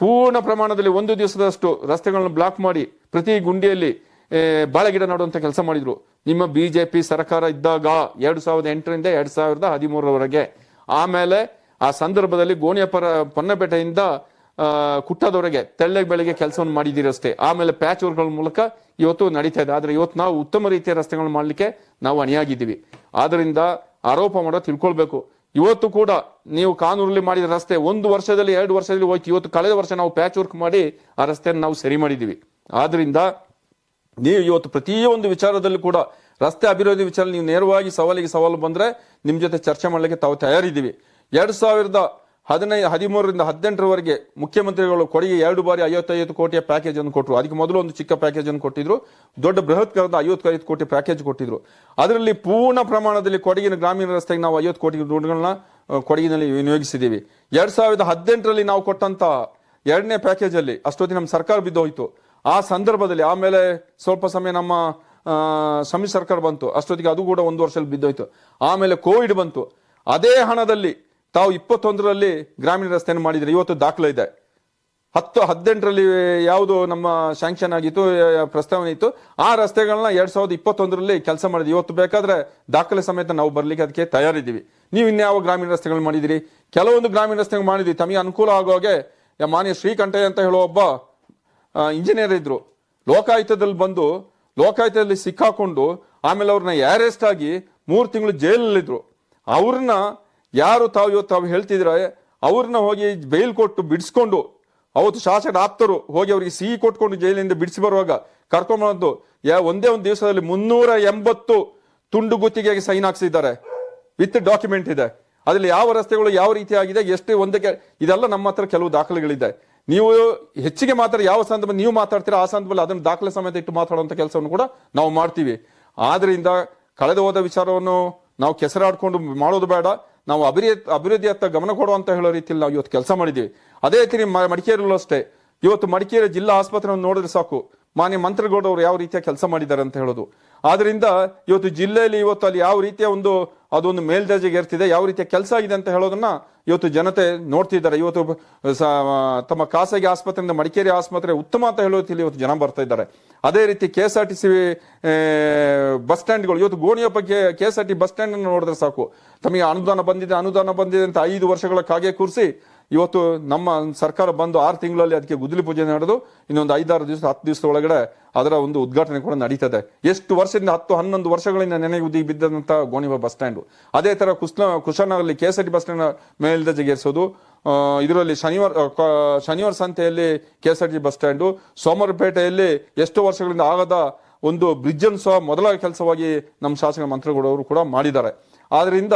ಪೂರ್ಣ ಪ್ರಮಾಣದಲ್ಲಿ ಒಂದು ದಿವಸದಷ್ಟು ರಸ್ತೆಗಳನ್ನು ಬ್ಲಾಕ್ ಮಾಡಿ ಪ್ರತಿ ಗುಂಡಿಯಲ್ಲಿ ಬಾಳೆ ಬಾಳೆಗಿಡ ನೆಡುವಂಥ ಕೆಲಸ ಮಾಡಿದ್ರು. ನಿಮ್ಮ ಬಿಜೆಪಿ ಸರ್ಕಾರ ಇದ್ದಾಗ ಎರಡು ಸಾವಿರದ ಎಂಟರಿಂದ ಎರಡು ಸಾವಿರದ ಹದಿಮೂರರವರೆಗೆ. ಆಮೇಲೆ ಆ ಸಂದರ್ಭದಲ್ಲಿ ಗೋಣಿಯಪ್ಪರ ಪೊನ್ನಪೇಟೆಯಿಂದ ಆ, ಕುಟ್ಟದವರೆಗೆ ತೆಳ್ಳಗೆ ಬೆಳಗ್ಗೆ ಕೆಲಸವನ್ನು ಮಾಡಿದ್ದೀರಿ ಅಷ್ಟೇ ಆಮೇಲೆ ಪ್ಯಾಚ್ ವರ್ಕ್ಗಳ ಮೂಲಕ ಇವತ್ತು ನಡೀತಾ ಇದೆ. ಆದರೆ ಇವತ್ತು ನಾವು ಉತ್ತಮ ರೀತಿಯ ರಸ್ತೆಗಳನ್ನು ಮಾಡಲಿಕ್ಕೆ ನಾವು ಅಣಿಯಾಗಿದ್ದೀವಿ. ಆದ್ದರಿಂದ ಆರೋಪ ಮಾಡೋ ತಿಳ್ಕೊಳ್ಬೇಕು. ಇವತ್ತು ಕೂಡ ನೀವು ಕಾನೂರಲ್ಲಿ ಮಾಡಿದ ರಸ್ತೆ ಒಂದು ವರ್ಷದಲ್ಲಿ ಎರಡು ವರ್ಷದಲ್ಲಿ ಹೋಯ್ತು. ಇವತ್ತು ಕಳೆದ ವರ್ಷ ನಾವು ಪ್ಯಾಚ್ ವರ್ಕ್ ಮಾಡಿ ಆ ರಸ್ತೆಯನ್ನು ನಾವು ಸರಿ ಮಾಡಿದ್ದೀವಿ. ಆದ್ದರಿಂದ ನೀವು ಇವತ್ತು ಪ್ರತಿಯೊಂದು ವಿಚಾರದಲ್ಲಿ ಕೂಡ ರಸ್ತೆ ಅಭಿವೃದ್ಧಿ ವಿಚಾರ ನೀವು ನೇರವಾಗಿ ಸವಾಲಿಗೆ ಸವಾಲು ಬಂದ್ರೆ ನಿಮ್ಮ ಜೊತೆ ಚರ್ಚೆ ಮಾಡಲಿಕ್ಕೆ ತಾವು ತಯಾರಿದ್ದೀವಿ. ಎರಡ್ ಸಾವಿರದ ಹದಿನೈದು ಹದಿಮೂರರಿಂದ ಹದಿನೆಂಟರವರೆಗೆ ಮುಖ್ಯಮಂತ್ರಿಗಳು ಕೊಡುಗೆ ಎರಡು ಬಾರಿ ಐವತ್ತೈದು ಕೋಟಿಯ ಪ್ಯಾಕೇಜ್ ಅನ್ನು ಕೊಟ್ಟರು ಅದಕ್ಕೆ ಮೊದಲು ಒಂದು ಚಿಕ್ಕ ಪ್ಯಾಕೇಜ್ ಅನ್ನು ಕೊಟ್ಟಿದ್ರು. ದೊಡ್ಡ ಬೃಹತ್ ಕರದ ಐವತ್ತೈದು ಕೋಟಿ ಪ್ಯಾಕೇಜ್ ಕೊಟ್ಟಿದ್ರು. ಅದರಲ್ಲಿ ಪೂರ್ಣ ಪ್ರಮಾಣದಲ್ಲಿ ಕೊಡಗಿನ ಗ್ರಾಮೀಣ ರಸ್ತೆಗೆ ನಾವು ಐವತ್ತು ಕೋಟಿ ದುಡ್ಡುಗಳನ್ನ ಕೊಡಗಿನಲ್ಲಿ ವಿನಿಯೋಗಿಸಿದ್ದೀವಿ. ಎರಡು ಸಾವಿರದ ಹದಿನೆಂಟರಲ್ಲಿ ನಾವು ಕೊಟ್ಟಂತ ಎರಡನೇ ಪ್ಯಾಕೇಜ್ ಅಲ್ಲಿ ಅಷ್ಟೊತ್ತಿಗೆ ನಮ್ಮ ಸರ್ಕಾರ ಬಿದ್ದೋಯ್ತು. ಆ ಸಂದರ್ಭದಲ್ಲಿ ಆಮೇಲೆ ಸ್ವಲ್ಪ ಸಮಯ ನಮ್ಮ ಸಮ್ಮಿಶ್ರ ಸರ್ಕಾರ ಬಂತು. ಅಷ್ಟೊತ್ತಿಗೆ ಅದು ಕೂಡ ಒಂದು ವರ್ಷದಲ್ಲಿ ಬಿದ್ದೋಯ್ತು. ಆಮೇಲೆ ಕೋವಿಡ್ ಬಂತು. ಅದೇ ಹಣದಲ್ಲಿ ತಾವು ಇಪ್ಪತ್ತೊಂದರಲ್ಲಿ ಗ್ರಾಮೀಣ ರಸ್ತೆಯನ್ನು ಮಾಡಿದ್ರಿ ಇವತ್ತು ದಾಖಲೆ ಇದೆ. ಹತ್ತು, ಹದಿನೆಂಟರಲ್ಲಿ ಯಾವುದು ನಮ್ಮ ಶಾಂಕ್ಷನ್ ಆಗಿತ್ತು ಪ್ರಸ್ತಾವನೆ ಇತ್ತು, ಆ ರಸ್ತೆಗಳನ್ನ ಎರಡ್ ಸಾವಿರದ ಇಪ್ಪತ್ತೊಂದರಲ್ಲಿ ಕೆಲಸ ಮಾಡಿದ್ವಿ. ಇವತ್ತು ಬೇಕಾದ್ರೆ ದಾಖಲೆ ಸಮೇತ ನಾವು ಬರ್ಲಿಕ್ಕೆ ಅದಕ್ಕೆ ತಯಾರಿದ್ದೀವಿ. ನೀವು ಇನ್ಯಾವ ಗ್ರಾಮೀಣ ರಸ್ತೆಗಳು ಮಾಡಿದಿರಿ ಕೆಲವೊಂದು ಗ್ರಾಮೀಣ ರಸ್ತೆಗಳು ಮಾಡಿದ್ವಿ ತಮಗೆ ಅನುಕೂಲ ಆಗೋಗೆ ಮಾನ್ಯ ಶ್ರೀಕಂಠಯ್ಯ ಅಂತ ಹೇಳೋ ಒಬ್ಬ ಇಂಜಿನಿಯರ್ ಇದ್ರು. ಲೋಕಾಯುತದಲ್ಲಿ ಬಂದು ಲೋಕಾಯುತದಲ್ಲಿ ಸಿಕ್ಕಾಕೊಂಡು, ಆಮೇಲೆ ಅವ್ರನ್ನ ಅರೆಸ್ಟ್ ಆಗಿ ಮೂರು ತಿಂಗಳು ಜೈಲಲ್ಲಿದ್ರು. ಅವ್ರನ್ನ ಯಾರು ತಾವು ಇವತ್ತು ತಾವು ಹೇಳ್ತಿದ್ರೆ ಅವ್ರನ್ನ ಹೋಗಿ ಬೈಲ್ ಕೊಟ್ಟು ಬಿಡಿಸ್ಕೊಂಡು, ಅವತ್ತು ಶಾಸಕರ ಆಪ್ತರು ಹೋಗಿ ಅವರಿಗೆ ಸಿಹಿ ಕೊಟ್ಕೊಂಡು ಜೈಲಿನಿಂದ ಬಿಡಿಸಿ ಬರುವಾಗ ಕರ್ಕೊಂಬಂದು ಯಾ ಒಂದೇ ಒಂದು ದಿವಸದಲ್ಲಿ ಮುನ್ನೂರ ಎಂಬತ್ತು ತುಂಡು ಗುತ್ತಿಗೆಗೆ ಸೈನ್ ಹಾಕ್ಸಿದ್ದಾರೆ. ವಿತ್ ಡಾಕ್ಯುಮೆಂಟ್ ಇದೆ. ಅದ್ರಲ್ಲಿ ಯಾವ ರಸ್ತೆಗಳು ಯಾವ ರೀತಿ ಆಗಿದೆ, ಎಷ್ಟು ಒಂದಕ್ಕೆ, ಇದೆಲ್ಲ ನಮ್ಮ ಹತ್ರ ಕೆಲವು ದಾಖಲೆಗಳಿದೆ. ನೀವು ಹೆಚ್ಚಿಗೆ ಮಾತ್ರ ಯಾವ ಸಂದರ್ಭ ನೀವು ಮಾತಾಡ್ತೀರಾ, ಆ ಸಂದರ್ಭದಲ್ಲಿ ಅದನ್ನು ದಾಖಲೆ ಸಮೇತ ಇಟ್ಟು ಮಾತಾಡುವಂಥ ಕೆಲಸವನ್ನು ಕೂಡ ನಾವು ಮಾಡ್ತೀವಿ. ಆದ್ರಿಂದ ಕಳೆದು ಹೋದ ವಿಚಾರವನ್ನು ನಾವು ಕೆಸರಾಡ್ಕೊಂಡು ಮಾಡೋದು ಬೇಡ. ನಾವು ಅಭಿವೃದ್ಧಿ ಅಭಿವೃದ್ಧಿಯತ್ತ ಗಮನ ಕೊಡುವಂತ ಹೇಳೋ ರೀತಿಯಲ್ಲಿ ನಾವು ಇವತ್ತು ಕೆಲಸ ಮಾಡಿದ್ದೀವಿ. ಅದೇ ರೀತಿ ಮಡಿಕೇರಿಯಲ್ಲೂ ಅಷ್ಟೇ. ಇವತ್ತು ಮಡಿಕೇರಿ ಜಿಲ್ಲಾ ಆಸ್ಪತ್ರೆಯನ್ನು ನೋಡಿದ್ರೆ ಸಾಕು. ಮಾನ್ಯ ಮಂತ್ರಿಗೌಡರು ಯಾವ ರೀತಿಯ ಕೆಲಸ ಮಾಡಿದ್ದಾರೆ ಅಂತ ಹೇಳೋದು. ಆದ್ರಿಂದ ಇವತ್ತು ಜಿಲ್ಲೆಯಲ್ಲಿ ಇವತ್ತು ಅಲ್ಲಿ ಯಾವ ರೀತಿಯ ಒಂದು, ಅದೊಂದು ಮೇಲ್ದರ್ಜೆಗೆ ಏರ್ತಿದೆ, ಯಾವ ರೀತಿಯ ಕೆಲಸ ಆಗಿದೆ ಅಂತ ಹೇಳೋದನ್ನ ಇವತ್ತು ಜನತೆ ನೋಡ್ತಿದ್ದಾರೆ. ಇವತ್ತು ತಮ್ಮ ಖಾಸಗಿ ಆಸ್ಪತ್ರೆಯಿಂದ ಮಡಿಕೇರಿ ಆಸ್ಪತ್ರೆ ಉತ್ತಮ ಅಂತ ಹೇಳೋತಿಲ್ಲಿ ಇವತ್ತು ಜನ ಬರ್ತಾ ಇದ್ದಾರೆ. ಅದೇ ರೀತಿ K S R T C bus ಸ್ಟ್ಯಾಂಡ್ಗಳು, ಇವತ್ತು ಗೋಣಿಯಪ್ಪ K S R T bus stand ನೋಡಿದ್ರೆ ಸಾಕು. ತಮಗೆ ಅನುದಾನ ಬಂದಿದೆ ಅನುದಾನ ಬಂದಿದೆ ಅಂತ ಐದು ವರ್ಷಗಳ ಕಾಗೆ ಕೂರಿಸಿ ಇವತ್ತು ನಮ್ಮ ಸರ್ಕಾರ ಬಂದು ಆರು ತಿಂಗಳಲ್ಲಿ ಅದಕ್ಕೆ ಗುದ್ದಲಿ ಪೂಜೆ ನಡೆದು ಇನ್ನೊಂದು ಐದಾರು ದಿವಸ, ಹತ್ತು ದಿವಸದ ಒಳಗಡೆ ಅದರ ಒಂದು ಉದ್ಘಾಟನೆ ಕೂಡ ನಡೀತದೆ. ಎಷ್ಟು ವರ್ಷದಿಂದ ಹತ್ತು, ಹನ್ನೊಂದು ವರ್ಷಗಳಿಂದ ನೆನೆಗುದಿ ಬಿದ್ದಂತ ಗೋಣಿಬ ಬಸ್ ಸ್ಟ್ಯಾಂಡು. ಅದೇ ತರ ಕುಷ್ಣ ಕುಶನಗರಲ್ಲಿ K S R T bus stand ಮೇಲ್ದರ್ಜೆಗೇರಿಸೋದು ಇದರಲ್ಲಿ ಶನಿವಾರ ಶನಿವಾರ ಸಂತೆಯಲ್ಲಿ K S R T bus stand, ಸೋಮವಾರಪೇಟೆಯಲ್ಲಿ ಎಷ್ಟು ವರ್ಷಗಳಿಂದ ಆಗದ ಒಂದು ಬ್ರಿಡ್ಜನ್ನು ಸಹ ಮೊದಲ ಕೆಲಸವಾಗಿ ನಮ್ಮ ಶಾಸಕ ಮಂತ್ರಿಗಳವರು ಕೂಡ ಮಾಡಿದ್ದಾರೆ. ಆದ್ರಿಂದ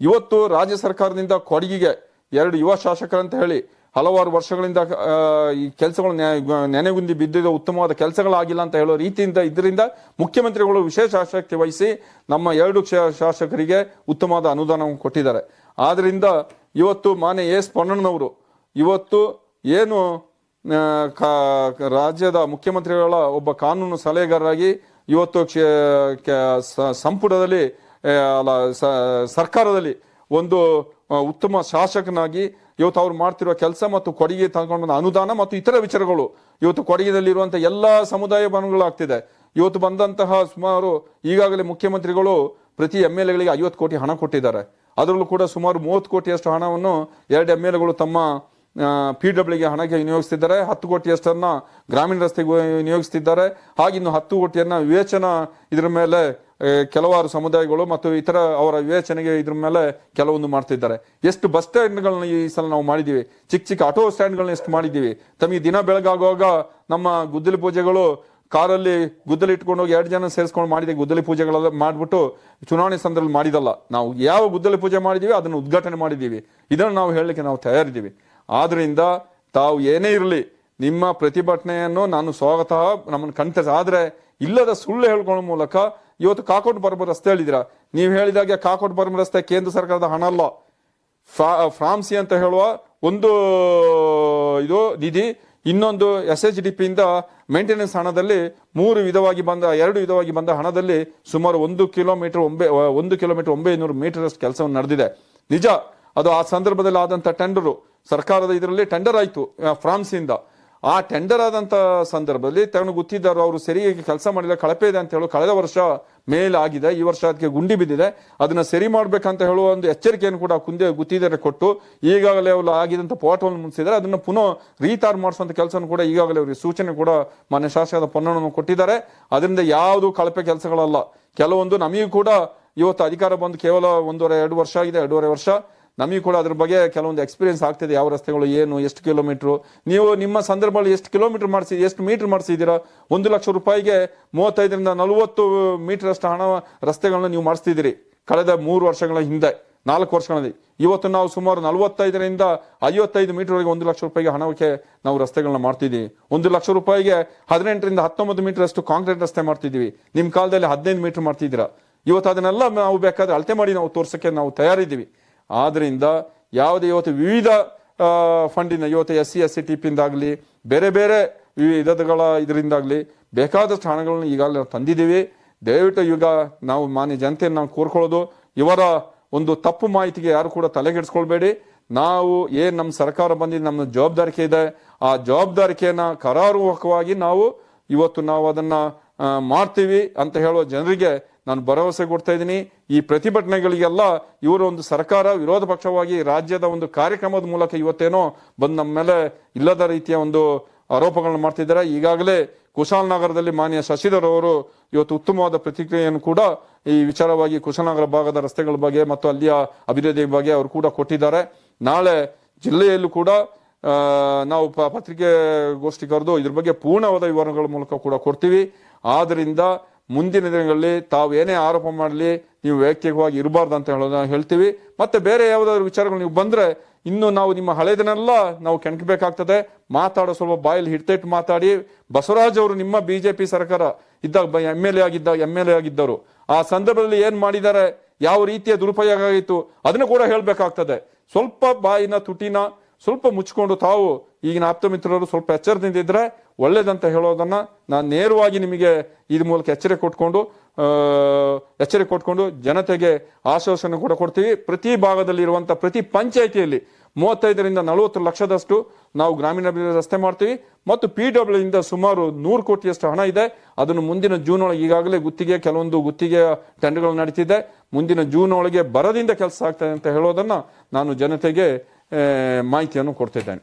ಇವತ್ತು ರಾಜ್ಯ ಸರ್ಕಾರದಿಂದ ಕೊಡಗಿಗೆ ಎರಡು ಯುವ ಶಾಸಕರಂತ ಹೇಳಿ ಹಲವಾರು ವರ್ಷಗಳಿಂದ ಈ ಕೆಲಸಗಳು ನೆನೆಗುಂದಿ ಬಿದ್ದಿದ್ದು ಉತ್ತಮವಾದ ಕೆಲಸಗಳಾಗಿಲ್ಲ ಅಂತ ಹೇಳೋ ರೀತಿಯಿಂದ ಇದರಿಂದ ಮುಖ್ಯಮಂತ್ರಿಗಳು ವಿಶೇಷ ಆಸಕ್ತಿ ವಹಿಸಿ ನಮ್ಮ ಎರಡು ಶಾಸಕರಿಗೆ ಉತ್ತಮವಾದ ಅನುದಾನವನ್ನು ಕೊಟ್ಟಿದ್ದಾರೆ. ಆದ್ದರಿಂದ ಇವತ್ತು ಮಾನ್ಯ ಎಸ್ ಪೊನ್ನಣ್ಣನವರು ಇವತ್ತು ಏನು ರಾಜ್ಯದ ಮುಖ್ಯಮಂತ್ರಿಗಳ ಒಬ್ಬ ಕಾನೂನು ಸಲಹೆಗಾರರಾಗಿ ಇವತ್ತು ಸಂಪುಟದಲ್ಲಿ ಸರ್ಕಾರದಲ್ಲಿ ಒಂದು ಉತ್ತಮ ಶಾಸಕನಾಗಿ ಇವತ್ತು ಅವ್ರು ಮಾಡ್ತಿರುವ ಕೆಲಸ ಮತ್ತು ಕೊಡುಗೆ ತಗೊಂಡು ಬಂದ ಅನುದಾನ ಮತ್ತು ಇತರ ವಿಚಾರಗಳು ಇವತ್ತು ಕೊಡಗಿನಲ್ಲಿರುವಂತಹ ಎಲ್ಲ ಸಮುದಾಯ ಭವನಗಳಾಗ್ತಿದೆ. ಇವತ್ತು ಬಂದಂತಹ ಸುಮಾರು ಈಗಾಗಲೇ ಮುಖ್ಯಮಂತ್ರಿಗಳು ಪ್ರತಿ ಎಂ ಎಲ್ ಎಗಳಿಗೆ ಐವತ್ತು ಕೋಟಿ ಹಣ ಕೊಟ್ಟಿದ್ದಾರೆ. ಅದರಲ್ಲೂ ಕೂಡ ಸುಮಾರು ಮೂವತ್ತು ಕೋಟಿಯಷ್ಟು ಹಣವನ್ನು ಎರಡು ಎಂ ಎಲ್ ಎಗಳು ತಮ್ಮ ಪಿ ಡಬ್ಲ್ಯೂಗೆ ಹಣಕ್ಕೆ ವಿನಿಯೋಗಿಸ್ತಿದ್ದಾರೆ. ಹತ್ತು ಕೋಟಿಯಷ್ಟನ್ನು ಗ್ರಾಮೀಣ ರಸ್ತೆಗೆ ವಿನಿಯೋಗಿಸ್ತಿದ್ದಾರೆ. ಹಾಗೆ ಇನ್ನು ಹತ್ತು ಕೋಟಿಯನ್ನ ವಿವೇಚನ ಇದರ ಮೇಲೆ ಕೆಲವಾರು ಸಮುದಾಯಗಳು ಮತ್ತು ಇತರ ಅವರ ವಿವೇಚನೆಗೆ ಇದ್ರ ಮೇಲೆ ಕೆಲವೊಂದು ಮಾಡ್ತಿದ್ದಾರೆ. ಎಷ್ಟು ಬಸ್ ಸ್ಟ್ಯಾಂಡ್ಗಳನ್ನ ಈ ಸಲ ನಾವು ಮಾಡಿದ್ದೀವಿ. ಚಿಕ್ಕ ಚಿಕ್ಕ ಆಟೋ ಸ್ಟ್ಯಾಂಡ್ಗಳನ್ನ ಎಷ್ಟು ಮಾಡಿದ್ದೀವಿ. ತಮಗೆ ದಿನ ಬೆಳಗಾಗುವಾಗ ನಮ್ಮ ಗುದ್ದಲಿ ಪೂಜೆಗಳು ಕಾರಲ್ಲಿ ಗುದ್ದಲಿ ಇಟ್ಕೊಂಡು ಹೋಗಿ ಎರಡು ಜನ ಸೇರಿಸ್ಕೊಂಡು ಮಾಡಿದೆ ಗುದ್ದಲಿ ಪೂಜೆಗಳೆಲ್ಲ ಮಾಡಿಬಿಟ್ಟು ಚುನಾವಣೆ ಸಂದರ್ಭದಲ್ಲಿ ಮಾಡಿದಲ್ಲ. ನಾವು ಯಾವ ಗುದ್ದಲಿ ಪೂಜೆ ಮಾಡಿದ್ದೀವಿ ಅದನ್ನು ಉದ್ಘಾಟನೆ ಮಾಡಿದ್ದೀವಿ ಇದನ್ನು ನಾವು ಹೇಳಲಿಕ್ಕೆ ನಾವು ತಯಾರಿದ್ದೀವಿ. ಆದ್ರಿಂದ ತಾವು ಏನೇ ಇರಲಿ, ನಿಮ್ಮ ಪ್ರತಿಭಟನೆಯನ್ನು ನಾನು ಸ್ವಾಗತ, ನಮ್ಮನ್ನು ಕಂಠ ಆದರೆ ಇಲ್ಲದ ಸುಳ್ಳು ಹೇಳ್ಕೊಳ್ಳೋ ಮೂಲಕ ಇವತ್ತು ಕಾಕೋಟ್ ಬರ್ಮ ರಸ್ತೆ ಹೇಳಿದಿರಾ ನೀವು ಹೇಳಿದಾಗೆ ಕಾಕೋಟ್ ಬರ್ಮ ರಸ್ತೆ ಕೇಂದ್ರ ಸರ್ಕಾರದ ಹಣ ಅಲ್ಲ. ಫ್ರಾ- ಫ್ರಾನ್ಸಿ ಅಂತ ಹೇಳುವ ಒಂದು, ಇದು ನಿಧಿ, ಇನ್ನೊಂದು ಎಸ್ ಎಚ್ ಡಿ ಪಿಯಿಂದ ಮೇಂಟೆನೆನ್ಸ್ ಹಣದಲ್ಲಿ ಮೂರು ವಿಧವಾಗಿ ಬಂದ, ಎರಡು ವಿಧವಾಗಿ ಬಂದ ಹಣದಲ್ಲಿ ಸುಮಾರು ಒಂದು ಕಿಲೋಮೀಟರ್ ಒಂಬೆ, ಒಂದು ಕಿಲೋಮೀಟರ್ ಒಂಬೈನೂರು ಮೀಟರ್ ಅಷ್ಟು ಕೆಲಸವನ್ನು ನಡೆದಿದೆ. ನಿಜ, ಅದು ಆ ಸಂದರ್ಭದಲ್ಲಿ ಆದಂಥ ಟೆಂಡರು ಸರ್ಕಾರದ ಇದರಲ್ಲಿ ಟೆಂಡರ್ ಆಯ್ತು ಫ್ರಾನ್ಸ್ ಫ್ರಾನ್ಸಿಂದ. ಆ ಟೆಂಡರ್ ಆದಂತ ಸಂದರ್ಭದಲ್ಲಿ ತಗೊಂಡು ಗೊತ್ತಿದ್ದಾರೋ ಅವರು ಸರಿಯಾಗಿ ಕೆಲಸ ಮಾಡಿಲ್ಲ, ಕಳಪೆ ಇದೆ ಅಂತ ಹೇಳಿ ಕಳೆದ ವರ್ಷ ಮೇಲ್ ಆಗಿದೆ ಈ ವರ್ಷ ಅದಕ್ಕೆ ಗುಂಡಿ ಬಿದ್ದಿದೆ. ಅದನ್ನ ಸರಿ ಮಾಡ್ಬೇಕಂತ ಹೇಳುವ ಒಂದು ಎಚ್ಚರಿಕೆಯನ್ನು ಕೂಡ ಕುಂದೆ ಗುತ್ತಿದ್ದಾರೆ ಕೊಟ್ಟು ಈಗಾಗಲೇ ಅವರು ಆಗಿದಂತ ಪೋಟವನ್ನು ಮುಂಚಿದ್ರೆ ಅದನ್ನು ಪುನಃ ರೀತಾರ್ ಮಾಡಿಸುವಂತ ಕೆಲಸವನ್ನು ಕೂಡ ಈಗಾಗಲೇ ಅವರಿಗೆ ಸೂಚನೆ ಕೂಡ ಮಾನ್ಯ ಶಾಸಕರ ಪೊನ್ನಣ್ಣನು ಕೊಟ್ಟಿದ್ದಾರೆ. ಅದರಿಂದ ಯಾವುದು ಕಳಪೆ ಕೆಲಸಗಳಲ್ಲ. ಕೆಲವೊಂದು ನಮಗೂ ಕೂಡ ಇವತ್ತು ಅಧಿಕಾರ ಬಂದು ಕೇವಲ ಒಂದೂವರೆ, ಎರಡು ವರ್ಷ ಆಗಿದೆ, ಎರಡೂವರೆ ವರ್ಷ. ನಮಗೆ ಕೂಡ ಅದ್ರ ಬಗ್ಗೆ ಕೆಲವೊಂದು ಎಕ್ಸ್ಪೀರಿಯನ್ಸ್ ಆಗ್ತಿದೆ. ಯಾವ ರಸ್ತೆಗಳು ಏನು, ಎಷ್ಟು ಕಿಲೋಮೀಟ್ರು ನೀವು ನಿಮ್ಮ ಸಂದರ್ಭದಲ್ಲಿ ಎಷ್ಟು ಕಿಲೋಮೀಟರ್ ಮಾಡಿಸಿ, ಎಷ್ಟು ಮೀಟರ್ ಮಾಡಿಸಿದ್ದೀರಾ? ಒಂದು ಲಕ್ಷ ರೂಪಾಯಿಗೆ ಮೂವತ್ತೈದರಿಂದ ನಲವತ್ತು ಮೀಟರ್ ಅಷ್ಟು ಹಣ ರಸ್ತೆಗಳನ್ನ ನೀವು ಮಾಡಿಸ್ತಿದ್ದೀರಿ. ಕಳೆದ ಮೂರು ವರ್ಷಗಳ ಹಿಂದೆ, ನಾಲ್ಕು ವರ್ಷಗಳಲ್ಲಿ. ಇವತ್ತು ನಾವು ಸುಮಾರು ನಲವತ್ತೈದರಿಂದ ಐವತ್ತೈದು ಮೀಟರ್ವರೆಗೆ ಒಂದು ಲಕ್ಷ ರೂಪಾಯಿಗೆ ಹಣಕ್ಕೆ ನಾವು ರಸ್ತೆಗಳನ್ನ ಮಾಡ್ತಿದ್ದೀವಿ. ಒಂದು ಲಕ್ಷ ರೂಪಾಯಿಗೆ ಹದಿನೆಂಟರಿಂದ ಹತ್ತೊಂಬತ್ತು ಮೀಟರ್ ಅಷ್ಟು ಕಾಂಕ್ರೀಟ್ ರಸ್ತೆ ಮಾಡ್ತಿದ್ದೀವಿ. ನಿಮ್ಮ ಕಾಲದಲ್ಲಿ ಹದಿನೈದು ಮೀಟರ್ ಮಾಡ್ತಿದ್ದೀರಾ? ಇವತ್ತು ಅದನ್ನೆಲ್ಲ ನಾವು ಬೇಕಾದ್ರೆ ಅಳತೆ ಮಾಡಿ ನಾವು ತೋರ್ಸೋಕ್ಕೆ ನಾವು ತಯಾರಿದ್ದೀವಿ. ಆದ್ರಿಂದ ಯಾವುದೇ ಇವತ್ತು ವಿವಿಧ ಫಂಡಿನ ಇವತ್ತು S C S C T ಪಿಂದಾಗಲಿ ಬೇರೆ ಬೇರೆ ವಿಧಗಳ ಇದರಿಂದಾಗಲಿ ಬೇಕಾದಷ್ಟು ಹಣಗಳನ್ನು ಈಗಾಗಲೇ ನಾವು ತಂದಿದ್ದೀವಿ. ದಯವಿಟ್ಟು ಈಗ ನಾವು ಮಾನ್ಯ ಜನತೆಯನ್ನು ನಾವು ಕೋರ್ಕೊಳ್ಳೋದು. ಇವರ ಒಂದು ತಪ್ಪು ಮಾಹಿತಿಗೆ ಯಾರು ಕೂಡ ತಲೆಗೆಡಿಸ್ಕೊಳ್ಬೇಡಿ ನಾವು ಏನು ನಮ್ಮ ಸರ್ಕಾರ ಬಂದಿದ್ದು ನಮ್ಮ ಜವಾಬ್ದಾರಿಕೆ ಇದೆ, ಆ ಜವಾಬ್ದಾರಿಕೆಯನ್ನು ಕರಾರುವಕವಾಗಿ ನಾವು ಇವತ್ತು ನಾವು ಅದನ್ನು ಮಾಡ್ತೀವಿ ಅಂತ ಹೇಳುವ ಜನರಿಗೆ ನಾನು ಭರವಸೆ ಕೊಡ್ತಾ ಇದ್ದೀನಿ, ಈ ಪ್ರತಿಭಟನೆಗಳಿಗೆಲ್ಲ ಇವರು ಒಂದು ಸರ್ಕಾರ ವಿರೋಧ ಪಕ್ಷವಾಗಿ ರಾಜ್ಯದ ಒಂದು ಕಾರ್ಯಕ್ರಮದ ಮೂಲಕ ಇವತ್ತೇನೋ ಬಂದು ನಮ್ಮ ಮೇಲೆ ಇಲ್ಲದ ರೀತಿಯ ಒಂದು ಆರೋಪಗಳನ್ನು ಮಾಡ್ತಿದ್ದಾರೆ. ಈಗಾಗಲೇ ಕುಶಾಲನಗರದಲ್ಲಿ ಮಾನ್ಯ ಶಶಿಧರ್ ಅವರು ಇವತ್ತು ಉತ್ತಮವಾದ ಪ್ರತಿಕ್ರಿಯೆಯನ್ನು ಕೂಡ ಈ ವಿಚಾರವಾಗಿ ಕುಶಾಲನಗರ ಭಾಗದ ರಸ್ತೆಗಳ ಬಗ್ಗೆ ಮತ್ತು ಅಲ್ಲಿಯ ಅಭಿವೃದ್ಧಿ ಬಗ್ಗೆ ಅವರು ಕೂಡ ಕೊಟ್ಟಿದ್ದಾರೆ. ನಾಳೆ ಜಿಲ್ಲೆಯಲ್ಲೂ ಕೂಡ ನಾವು ಪತ್ರಿಕೆ ಗೋಷ್ಠಿ ಕರೆದು ಇದ್ರ ಬಗ್ಗೆ ಪೂರ್ಣವಾದ ವಿವರಗಳ ಮೂಲಕ ಕೂಡ ಕೊಡ್ತೀವಿ. ಆದ್ರಿಂದ ಮುಂದಿನ ದಿನಗಳಲ್ಲಿ ತಾವು ಏನೇ ಆರೋಪ ಮಾಡಲಿ, ನೀವು ವೈಯಕ್ತಿಕವಾಗಿ ಇರಬಾರ್ದು ಅಂತ ಹೇಳೋದನ್ನ ಹೇಳ್ತೀವಿ. ಮತ್ತೆ ಬೇರೆ ಯಾವುದಾದ್ರು ವಿಚಾರಗಳು ನೀವು ಬಂದರೆ ಇನ್ನು ನಾವು ನಿಮ್ಮ ಹಳೆದನ್ನೆಲ್ಲ ನಾವು ಕೆಣಕಬೇಕಾಗ್ತದೆ. ಮಾತಾಡೋ ಸ್ವಲ್ಪ ಬಾಯಲ್ಲಿ ಹಿಡ್ತಿಟ್ಟು ಮಾತಾಡಿ. ಬಸವರಾಜ್ ಅವರು ನಿಮ್ಮ ಬಿಜೆಪಿ ಸರ್ಕಾರ ಇದ್ದಾಗ ಎಂ ಎಲ್ ಎ ಆಗಿದ್ದ, ಎಂ ಎಲ್ ಎ ಆಗಿದ್ದರು. ಆ ಸಂದರ್ಭದಲ್ಲಿ ಏನು ಮಾಡಿದ್ದಾರೆ? ಯಾವ ರೀತಿಯ ದುರುಪಯೋಗ ಆಗಿತ್ತು? ಅದನ್ನು ಕೂಡ ಹೇಳಬೇಕಾಗ್ತದೆ. ಸ್ವಲ್ಪ ಬಾಯಿನ ತುಟಿನ ಸ್ವಲ್ಪ ಮುಚ್ಕೊಂಡು ತಾವು ಈಗಿನ ಆಪ್ತ ಮಿತ್ರರು ಸ್ವಲ್ಪ ಎಚ್ಚರದಿಂದ ಇದ್ರೆ ಒಳ್ಳೇದಂತ ಹೇಳೋದನ್ನ ನಾನು ನೇರವಾಗಿ ನಿಮಗೆ ಇದ್ರ ಮೂಲಕ ಎಚ್ಚರಿಕೆ ಕೊಟ್ಕೊಂಡು ಎಚ್ಚರಿಕೆ ಕೊಟ್ಕೊಂಡು ಜನತೆಗೆ ಆಶ್ವಾಸನೆ ಕೂಡ ಕೊಡ್ತೀವಿ. ಪ್ರತಿ ಭಾಗದಲ್ಲಿ ಇರುವಂತ ಪ್ರತಿ ಪಂಚಾಯಿತಿಯಲ್ಲಿ ಮೂವತ್ತೈದರಿಂದ ನಲವತ್ತು ಲಕ್ಷದಷ್ಟು ನಾವು ಗ್ರಾಮೀಣಾಭಿವೃದ್ಧಿ ರಸ್ತೆ ಮಾಡ್ತೀವಿ. ಮತ್ತು ಪಿ ಡಬ್ಲ್ಯೂ ಇಂದ ಸುಮಾರು ನೂರು ಕೋಟಿಯಷ್ಟು ಹಣ ಇದೆ. ಅದನ್ನು ಮುಂದಿನ ಜೂನ್ ಒಳಗೆ ಈಗಾಗಲೇ ಗುತ್ತಿಗೆ, ಕೆಲವೊಂದು ಗುತ್ತಿಗೆ ಟೆಂಡರ್ಗಳು ನಡೀತಿದೆ. ಮುಂದಿನ ಜೂನ್ ಒಳಗೆ ಬರದಿಂದ ಕೆಲಸ ಆಗ್ತದೆ ಅಂತ ಹೇಳೋದನ್ನು ನಾನು ಜನತೆಗೆ ಮಾಹಿತಿಯನ್ನು ಕೊಡ್ತಿದ್ದೇನೆ.